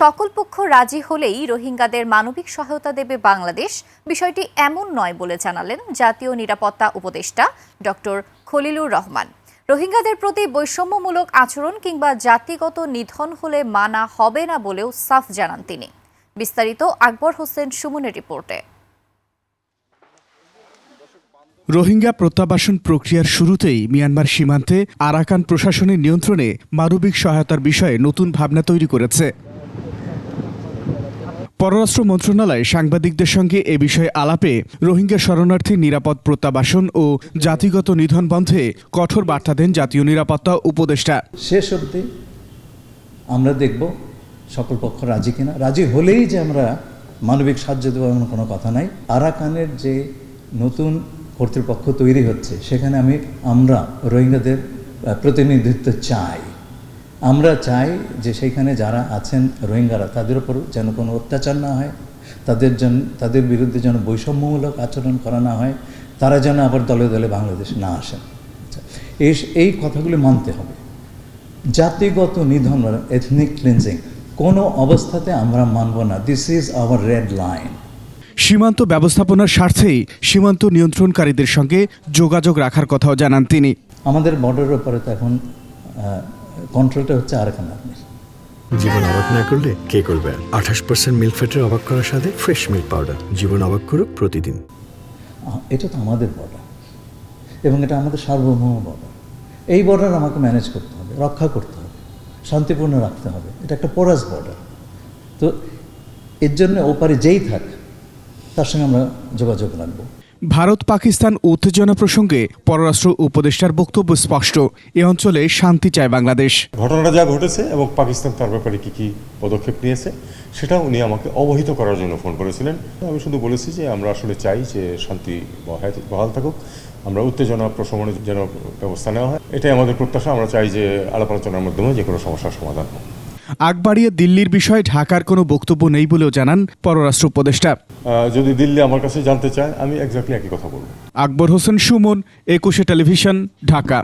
সকল পক্ষ রাজি হলেই রোহিঙ্গাদের মানবিক সহায়তা দেবে বাংলাদেশ। বিষয়টি এমন নয় বলে জানালেন জাতীয় নিরাপত্তা উপদেষ্টা ডক্টর খলিলুর রহমান। রোহিঙ্গাদের প্রতি বৈষম্যমূলক আচরণ কিংবা জাতিগত নিধন হলে মানা হবে না বলেও সাফ জানান তিনি। বিস্তারিত আকবর হোসেন সুমনের রিপোর্টে। রোহিঙ্গা প্রত্যাবাসন প্রক্রিয়ার শুরুতেই মিয়ানমার সীমান্তে আরাকান প্রশাসনের নিয়ন্ত্রণে মানবিক সহায়তার বিষয়ে নতুন ভাবনা তৈরি করেছে। পররাষ্ট্র মন্ত্রণালয় সাংবাদিকদের সঙ্গে এ বিষয়ে আলাপে রোহিঙ্গা শরণার্থীর নিরাপদ প্রত্যাবাসন ও জাতিগত নিধন বন্ধে কঠোর বার্তা দেন জাতীয় নিরাপত্তা উপদেষ্টা। শেষ অবধি আমরা দেখব সকল পক্ষ রাজি কিনা। রাজি হলেই যে আমরা মানবিক সাহায্য দেবো এমন কোনো কথা নাই। আরাকানের যে নতুন কর্তৃপক্ষ তৈরি হচ্ছে, সেখানে আমি আমরা রোহিঙ্গাদের প্রতিনিধিত্ব চাই। আমরা চাই যে সেইখানে যারা আছেন রোহিঙ্গারা তাদের উপর যেন কোনো অত্যাচার না হয় তাদের জন তাদের বিরুদ্ধে যেন বৈষম্যমূলক আচরণ করা না হয় তারা যেন আবার দলে দলে বাংলাদেশ না আসেন। আচ্ছা, এই এই কথাগুলি মানতে হবে। জাতিগত নিধন এথনিক ক্লিনজিং কোনো অবস্থাতে আমরা মানব না। This is our red line সীমান্ত ব্যবস্থাপনার স্বার্থেই সীমান্ত নিয়ন্ত্রণকারীদের সঙ্গে যোগাযোগ রাখার কথাও জানান তিনি। আমাদের বর্ডারের উপরে তো এখন কন্ট্রোলটা হচ্ছে আরাকান আর্মির জীবন অবাক না করলে কে করবে? আঠাশ পার্সেন্ট মিল্ক ফ্যাটের অবাক করার সাথে ফ্রেশ মিল্ক পাউডার জীবন অবাক করুক প্রতিদিন। এটা তো আমাদের বর্ডার এবং এটা আমাদের সার্বভৌম বর্ডার এই বর্ডার আমাকে ম্যানেজ করতে হবে রক্ষা করতে হবে শান্তিপূর্ণ রাখতে হবে। এটা একটা পোরাস বর্ডার তো এর জন্য ওপারে যেই থাক তার সঙ্গে আমরা যোগাযোগ রাখব। ভারত পাকিস্তান উত্তেজনা প্রসঙ্গে পররাষ্ট্র উপদেষ্টার বক্তব্য স্পষ্ট। এ অঞ্চলে শান্তি চায় বাংলাদেশ। ঘটনাটা যা ঘটেছে এবং পাকিস্তান তার ব্যাপারে কী কী পদক্ষেপ নিয়েছে সেটা উনি আমাকে অবহিত করার জন্য ফোন করেছিলেন। আমি শুধু বলেছি যে আমরা আসলে চাই যে শান্তি বহাল থাকুক। আমরা উত্তেজনা প্রশমনের যেন ব্যবস্থা নেওয়া হয়, এটাই আমাদের প্রত্যাশা। আমরা চাই যে আলাপ আলোচনার মাধ্যমে যে কোনো সমস্যার সমাধান হোক। আগ বাড়িয়ে দিল্লির বিষয়ে ঢাকার কোনো বক্তব্য নেই বলেও জানান পররাষ্ট্র উপদেষ্টা। যদি দিল্লি আমার কাছে জানতে চায় আমি একজাক্টলি একই কথা বলব। আকবর হোসেন সুমন একুশে টেলিভিশন ঢাকা।